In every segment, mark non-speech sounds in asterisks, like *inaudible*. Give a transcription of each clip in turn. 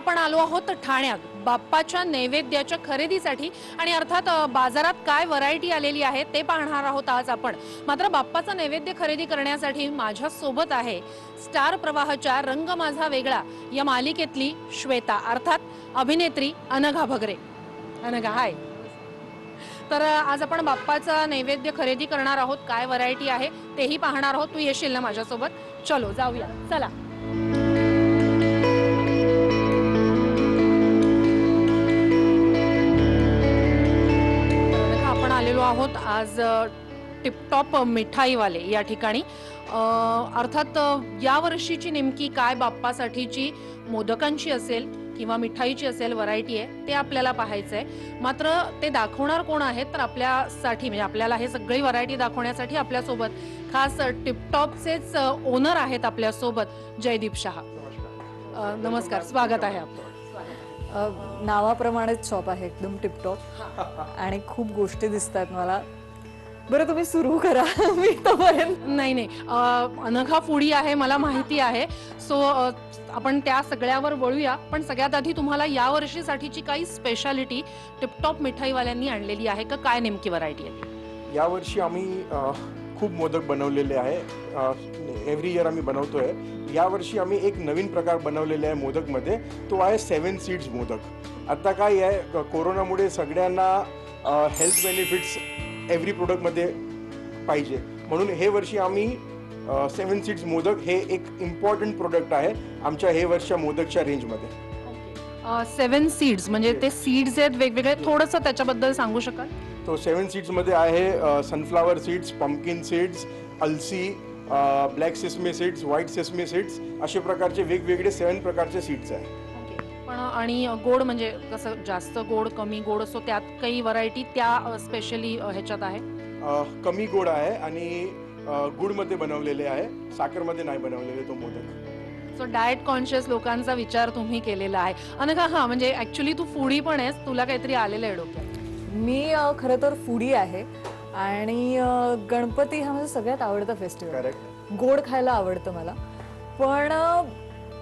आपण आलो आहोत ठाण्यात. बाप्पाच्या नैवेद्याच्या खरेदीसाठी आणि अर्थात बाजारात काय व्हरायटी आलेली आहे ते पाहणार आहोत आज आपण. मात्र बाप्पाचा नैवेद्य खरेदी करण्यासाठी माझ्या सोबत आहे स्टार प्रवाहच्या रंग माझा वेगळा या मालिकेतली श्वेता अर्थात अभिनेत्री अनघा भगरे. अनघा हाय तर आज आपण बाप्पाचा नैवेद्य खरेदी करणार आहोत काय व्हरायटी आहे तेही पाहणार आहोत. तू येशील ना माझ्यासोबत? चलो जाऊया. चला. आहोत आज टिपटॉप मिठाईवाले या ठिकाणी. अर्थात या वर्षीची नेमकी काय बाप्पासाठीची मोदकांची असेल किंवा मिठाईची असेल व्हरायटी आहे ते आपल्याला पाहायचं आहे मात्र ते दाखवणार कोण आहेत तर आपल्यासाठी म्हणजे आपल्याला हे सगळी व्हरायटी दाखवण्यासाठी आपल्यासोबत खास टिपटॉपचेच ओनर आहेत आपल्यासोबत जयदीप शहा. नमस्कार स्वागत आहे आपलं. नावाप्रमाणेच शॉप आहे एकदम टिपटॉप *laughs* आणि खूप गोष्टी दिसतात मला. बरं तुम्ही सुरू करा. *laughs* मी तोपर्यंत नाही नाही. अ, अनघा फुडी आहे मला माहिती आहे. सो आपण त्या सगळ्यावर वळूया. पण सगळ्यात आधी तुम्हाला या वर्षीसाठीची काही स्पेशालिटी टिपटॉप मिठाईवाल्यांनी आणलेली आहे. का काय नेमकी व्हरायटी आहे यावर्षी आम्ही खूप मोदक बनवलेले आहे. एव्हरी इयर आम्ही बनवतोय. यावर्षी आम्ही एक नवीन प्रकार बनवलेले आहे मोदकमध्ये. तो आहे सेवन सीड्स मोदक. आता काय आहे कोरोनामुळे सगळ्यांना हेल्थ बेनिफिट्स एव्हरी प्रोडक्टमध्ये पाहिजे. म्हणून हे वर्षी आम्ही सेवन सीड्स मोदक हे एक इम्पॉर्टंट प्रोडक्ट आहे आमच्या हे वर्षच्या मोदकच्या रेंजमध्ये सेवन सीड्स म्हणजे ते सीड्स आहेत वेगवेगळे. थोडंसं त्याच्याबद्दल सांगू शकाल? तो सेवन सीड्समध्ये आहे सनफ्लावर सीड्स पंपकिन सीड्स अलसी black sesame seeds white sesame seeds असे प्रकारचे वेगवेगळे सेवन प्रकारचे सीड्स आहे. पण आणि गोड म्हणजे कसं जास्त गोड कमी गोड असो त्यात काही व्हरायटी त्या स्पेशली ह्याच्यात आहे? अ, कमी गोड आहे आणि अ, गुडमध्ये बनवलेले आहे. साखरमध्ये नाही बनवलेले तो मोदक. सो डाएट कॉन्शियस लोकांचा विचार तुम्ही केलेला आहे. अनघा हा म्हणजे ऍक्च्युली तू फुडी पण आहेस तुला काहीतरी आलेलं आहे डोक्यात. मी खरं तर फुडी आहे आणि गणपती हा माझा सगळ्यात आवडता फेस्टिवल करेक्ट गोड खायला आवडतं मला. पण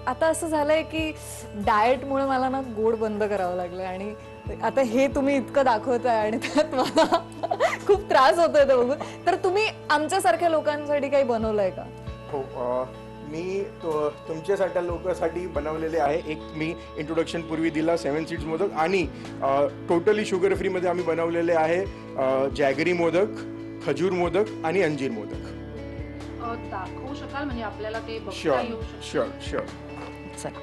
आता असं झालंय की डाएटमुळे मला ना गोड बंद करावं लागलं आणि आता हे तुम्ही इतकं दाखवताय आणि त्यात मला खूप त्रास होतोय ते बघून. तर तुम्ही आमच्यासारख्या लोकांसाठी काही बनवलंय का? हो अ, मी तो- तुमच्यासारख्या लोकांसाठी बनवलेले आहे. एक मी इंट्रोडक्शन पूर्वी दिला सेवन सीड्स मोदक. आणि टोटली शुगर फ्रीमध्ये आम्ही बनवलेले आहे जॅगरी मोदक खजूर मोदक आणि अंजीर मोदक. दाखवू शकाल? म्हणजे आपल्याला ते बघता शुअर येऊ शकतं. शुअर शुअर चला.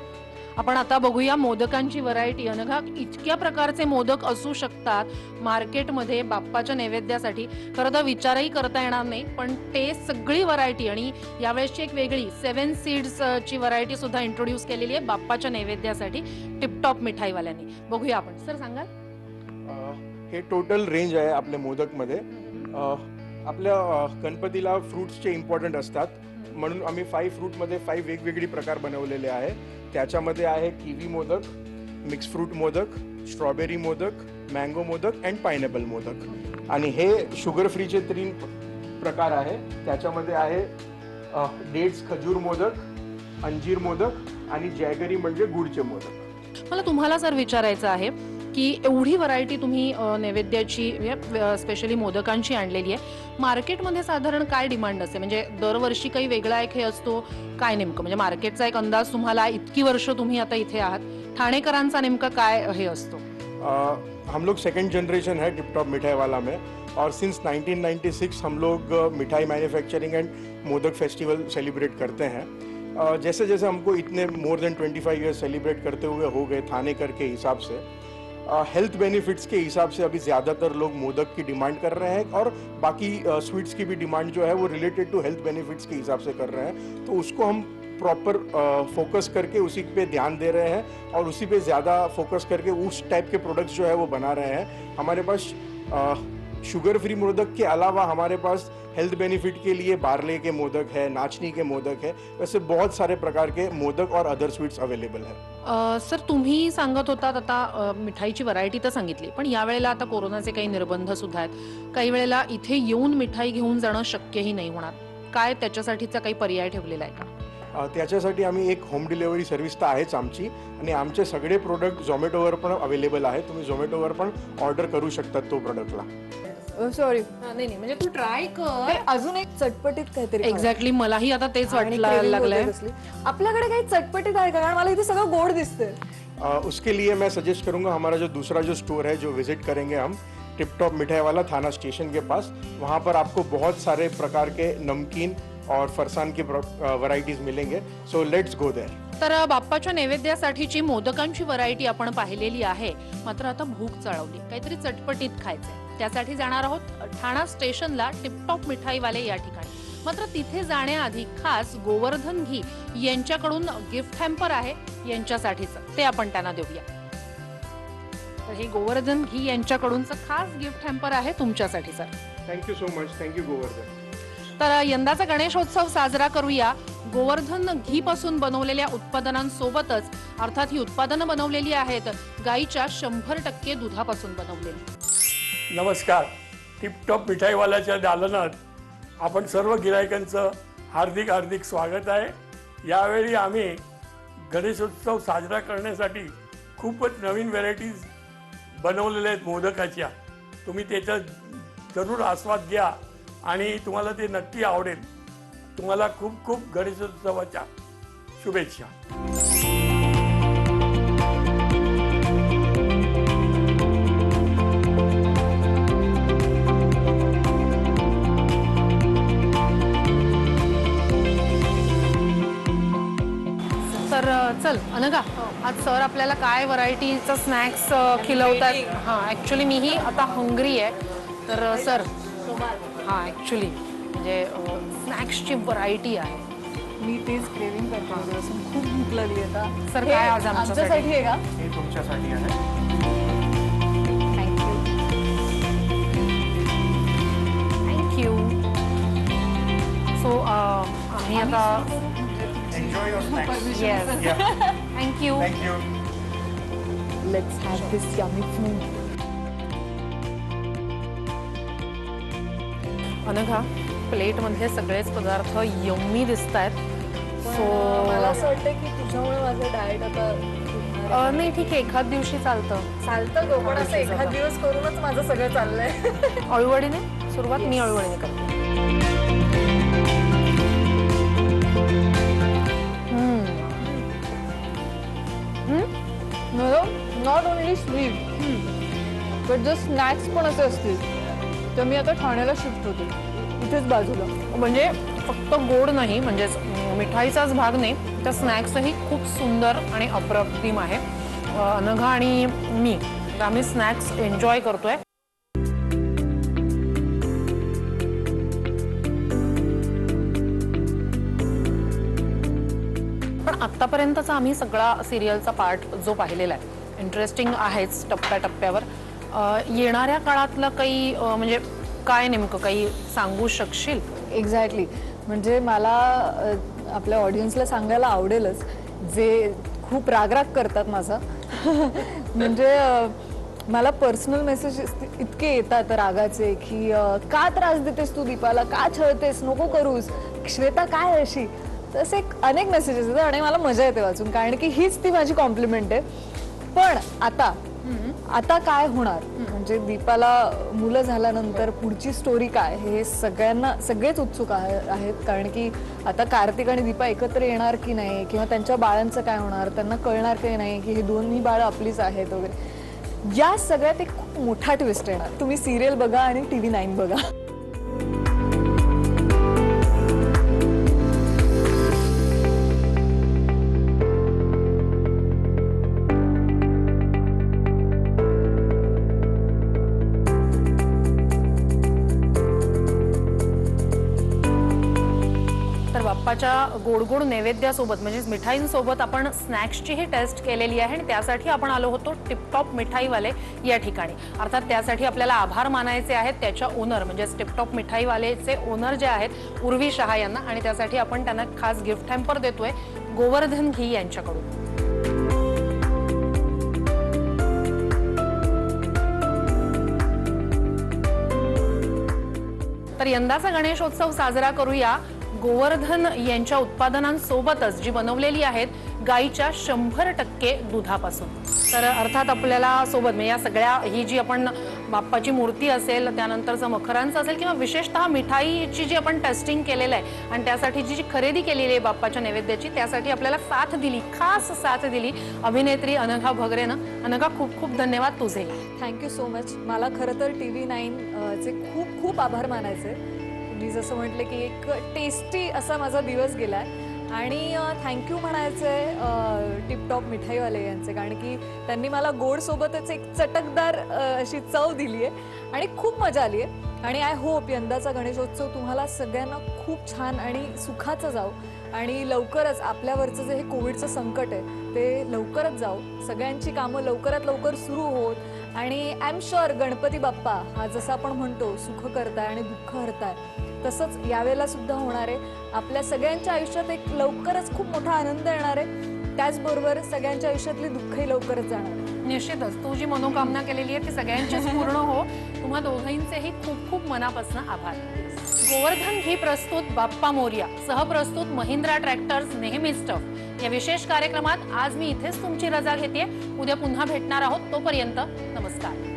आपण आता बघूया मोदकांची व्हरायटी अनघा इतक्या प्रकारचे मोदक असू शकतात मार्केटमध्ये बाप्पाच्या नैवेद्यासाठी. खरं तर विचारही करता येणार नाही पण ते सगळी व्हरायटी आणि यावेळेसची एक वेगळी सेवन सीड्स ची व्हरायटी सुद्धा इंट्रोड्यूस केलेली आहे बाप्पाच्या नैवेद्यासाठी टिपटॉप मिठाईवाल्यांनी. बघूया आपण. सर सांगाल? हे टोटल रेंज आहे आपल्या मोदकमध्ये. आपल्या गणपतीला फ्रूट्सचे इम्पॉर्टंट असतात. म्हणून आम्ही फाईव्ह फ्रूटमध्ये फाईव्ह वेगवेगळी प्रकार बनवलेले आहे. त्याच्यामध्ये आहे kiwi modak mix fruit modak strawberry modak mango modak and pineapple modak. आणि हे शुगर फ्रीचे तीन प्रकार आहे. त्याच्यामध्ये आहे डेट्स खजूर मोदक अंजीर मोदक आणि जॅगरी म्हणजे गुडचे मोदक. मला तुम्हाला सर विचारायचं आहे की एवढी व्हरायटी तुम्ही नैवेद्याची म्हणजे, स्पेशली मोदकांची आणलेली आहे. मार्केटमध्ये साधारण काय डिमांड असते? म्हणजे दरवर्षी काही वेगळा एक हे असतो काय नेमकं? म्हणजे मार्केटचा एक अंदाज तुम्हाला इतकी वर्ष तुम्ही आता इथे आहात. ठाणेकरांचा नेमका काय हे असतो? हम लोग सेकंड जनरेशन है टिपटॉप मिठाईवाला मिठाई वाला में. और सिंस 1996 हम लोग मिठाई manufacturing and modak festival celebrate करते हैं. जैसे जैसे हमको इतने मोर देन 25 ईयर्स सेलिब्रेट करते हुए हो गए थाने कर के हिसाब से हेल्थ बेनिफिट्स के हिसाब से अभी ज़्यादातर लोग मोदक की डिमांड कर रहे हैं और बाकी स्वीट्स की भी डिमांड जो है वो रिलेटेड टू हेल्थ बेनिफिट्स के हिसाब से कर रहे हैं। तो उसको हम प्रॉपर फोकस करके उसी पे ध्यान दे रहे हैं और उसी पे ज़्यादा फोकस करके उस टाइप के प्रोडक्ट्स जो है वो बना रहे हैं। हमारे पास शुगर फ्री मोदक के अलावा हमारे पास हेल्थ बेनिफिट के लिए बारले के मोदक है, नाचनी के मोदक है, वैसे बहुत सारे प्रकार के मोदक और अदर स्वीट्स अवेलेबल है। अ, सर तुम्ही सांगत होतात आता अ, मिठाईची व्हरायटी तर सांगितली पण यावेळेला आता कोरोनाचे काही निर्बंध सुद्धा आहेत. काही वेळेला इथे येऊन मिठाई घेऊन जाणं शक्यही नाही होणार. काय त्याच्यासाठीचा काही पर्याय ठेवलेला आहे का? अ, त्याच्यासाठी आम्ही एक होम डिलेवरी सर्व्हिस तर आहेच आमची आणि आमचे सगळे प्रोडक्ट झोमॅटोवर पण अवेलेबल आहे तुम्ही झोमॅटोवर पण ऑर्डर करू शकतात तो प्रोडक्टला सॉरी नाही नाही म्हणजे तू ट्राय कर. अजून एक चटपटीत काहीतरी खाऊ. एक्झॅक्टली मलाही आता तेच आणि वाटलं craving लागलंय. होते कसली. आपल्याकडे काही चटपटीत आहे का? कारण मला इथे सगळं गोड दिसतंय. उसके लिए मैं सजेस्ट करूंगा हमारा जो दूसरा जो स्टोर है जो विजिट करेंगे हम टिप टॉप मिठाई वाला थाना स्टेशन के पास वहाँ पर आपको बहुत सारे प्रकार के नमकीन और फरसान की वैरायटीज मिलेंगे। सो लेट्स गो देयर तर बाप्पाच्या नैवेद्यासाठीची मोदकांची व्हरायटी आपण पाहिलेली आहे. मात्र आता भूक चढवली. काहीतरी चटपटीत खायचंय. त्यासाठी जाणार आहोत ठाणा स्टेशनला टिपटॉप मिठाईवाले या ठिकाणी. मात्र तिथे जाण्याआधी खास गोवर्धन घी यांच्याकडून गिफ्ट हॅम्पर आहे यांच्यासाठीच. ते आपण त्यांना देऊया. तर हे गोवर्धन घी यांच्याकडूनच खास गिफ्ट हॅम्पर आहे तुमच्यासाठी sir. Thank you so much thank you Govardhan. तर यंदाचा गणेशोत्सव साजरा करूया. गोवर्धन घी पासून बनवलेल्या उत्पादनांसोबतच अर्थात ही उत्पादनं बनवलेली आहेत गाईच्या शंभर टक्के दुधापासून बनवलेली. नमस्कार. टिपटॉप मिठाईवाल्याच्या दालनात आपण सर्व गिरायकांचं हार्दिक हार्दिक स्वागत आहे. यावेळी आम्ही गणेशोत्सव साजरा करण्यासाठी खूपच नवीन व्हेरायटीज बनवलेल्या आहेत मोदकाच्या. तुम्ही त्याचा जरूर आस्वाद घ्या आणि तुम्हाला ते नक्की आवडेल. तुम्हाला खूप खूप गणेशोत्सवाच्या शुभेच्छा. तर चल अनघा आज सर आपल्याला काय व्हरायटीचं स्नॅक्स खिलवतात? हां ॲक्च्युली मीही आता हंग्री आहे. तर सर हां ॲक्च्युली म्हणजे स्नॅक्सची व्हरायटी आहे. मी तेच क्रेविंग करते खूप भूक लागली आता. सर, हे काय आज आमच्यासाठी? आमच्यासाठी आहे का? हे तुमच्यासाठी आहे. थँक्यू थँक्यू सो आम्ही आता enjoy your snacks yes thank you thank you let's have this yummy food Anagha प्लेटमधले सगळेच पदार्थ यम्मी दिसत आहेत सो मला असं वाटतं की तुझ्यामुळे माझं डाएट आता. नाही ठीक आहे. एखाद दिवशी चालतं. चालतं गं पण असं एखाद दिवस करूनच माझं सगळं चाललंय. *laughs* अळूवडीने? सुरुवात मी अळूवडीने करते. नॉट ओनली स्वीट बट जर स्नॅक्स पण असे असतील. तर मी आता ठाण्याला शिफ्ट होते. इथेच बाजूला. म्हणजे फक्त गोड नाही म्हणजेच मिठाईचाच भाग नाही त्या स्नॅक्सही खूप सुंदर आणि अप्रतिम आहे. अनघा आणि मी तर आम्ही स्नॅक्स एन्जॉय करतोय. पण आत्तापर्यंतचा आम्ही सगळा सिरियलचा पार्ट जो पाहिलेला आहे इंटरेस्टिंग आहेच टप्प्याटप्प्यावर येणाऱ्या काळातलं काही म्हणजे काय नेमकं काही सांगू शकशील? एक्झॅक्टली म्हणजे मला आपल्या ऑडियन्सला सांगायला आवडेलच. जे खूप रागराग करतात माझा. *laughs* म्हणजे मला पर्सनल मेसेज इतके येतात रागाचे की का त्रास देतेस तू दीपाला? का छळतेस? नको करूस? श्वेता काय अशी? तसे अनेक मेसेजेस येतात आणि मला मजा येते वाचून कारण की हीच ती माझी कॉम्प्लिमेंट आहे. पण आता आता काय होणार? म्हणजे दीपाला मुलं झाल्यानंतर पुढची स्टोरी काय हे सगळ्यांना सगळेच उत्सुक आहे- आहेत. कारण की आता कार्तिक आणि दीपा एकत्र येणार की नाही किंवा त्यांच्या बाळांचं काय होणार त्यांना कळणार की नाही की हे दोन्ही बाळं आपलीच आहेत वगैरे. या सगळ्यात एक खूप मोठा ट्विस्ट येणार. तुम्ही सिरियल बघा आणि टी व्ही नाईन बघा. तर गोडगोड नैवेद्यासोबत म्हणजेच मिठाईंसोबत आपण स्नॅक्सचीही टेस्ट केलेली आहे आणि त्यासाठी आपण आलो होतो टिपटॉप मिठाईवाले या ठिकाणी. अर्थात त्यासाठी आपल्याला आभार मानायचे आहेत त्याच्या ओनर म्हणजेच टिपटॉप मिठाईवालेचे ओनर जे आहेत उर्वी शहा यांना. आणि त्यासाठी आपण त्यांना खास गिफ्ट हॅम्पर देतोय गोवर्धन घी यांच्याकडून. तर यंदाचा गणेशोत्सव साजरा करूया. गोवर्धन यांच्या उत्पादनांसोबतच जी बनवलेली आहेत गाईच्या शंभर टक्के दुधापासून. तर अर्थात आपल्याला सोबत म्हणजे या सगळ्या ही जी आपण बाप्पाची मूर्ती असेल त्यानंतरचं मखरांचं असेल किंवा विशेषतः मिठाईची जी आपण टेस्टिंग केलेलं आहे आणि त्यासाठी जी जी खरेदी केलेली आहे बाप्पाच्या नैवेद्याची त्यासाठी आपल्याला साथ दिली खास साथ दिली अभिनेत्री अनघा भगरेनं. अनघा खूप खूप धन्यवाद तुझे. थँक्यू सो मच मला खरं तर टी व्ही नाईन चे खूप खूप आभार मानायचे मी जसं म्हटलं की एक टेस्टी असा माझा दिवस गेला आहे आणि थँक्यू म्हणायचं आहे टिपटॉप मिठाईवाले यांचे. कारण की त्यांनी मला गोडसोबतच एक चटकदार अशी चव दिली आहे. आणि खूप मजा आली आहे. आणि आय होप यंदाचा गणेशोत्सव तुम्हाला सगळ्यांना खूप छान आणि सुखाचं जाऊ आणि लवकरच आपल्यावरचं जे हे कोविडचं संकट आहे ते लवकरच जाऊ सगळ्यांची कामं लवकरात लवकर सुरू होत. आणि I am sure Ganpati Bappa हा जसं आपण म्हणतो सुख करताय आणि दुःख हरताय. तसंच यावेळेला सुद्धा होणार आहे. आपल्या सगळ्यांच्या आयुष्यात एक लवकरच खूप मोठा आनंद येणार आहे. त्याचबरोबर सगळ्यांच्या आयुष्यातली दुःखही लवकरच जाणार निश्चितच. तू जी मनोकामना केलेली आहे ती सगळ्यांचीच पूर्ण हो. तुम्हा दोघांचेही खूप खूप मनापासून आभार. गोवर्धन ही प्रस्तुत बाप्पा मोर्या सहप्रस्तुत महिंद्रा ट्रॅक्टर्स नेहमीच टफ या विशेष कार्यक्रमात आज मी इथेच तुमची रजा घेते उद्या पुन्हा भेटणार आहोत तोपर्यंत नमस्कार.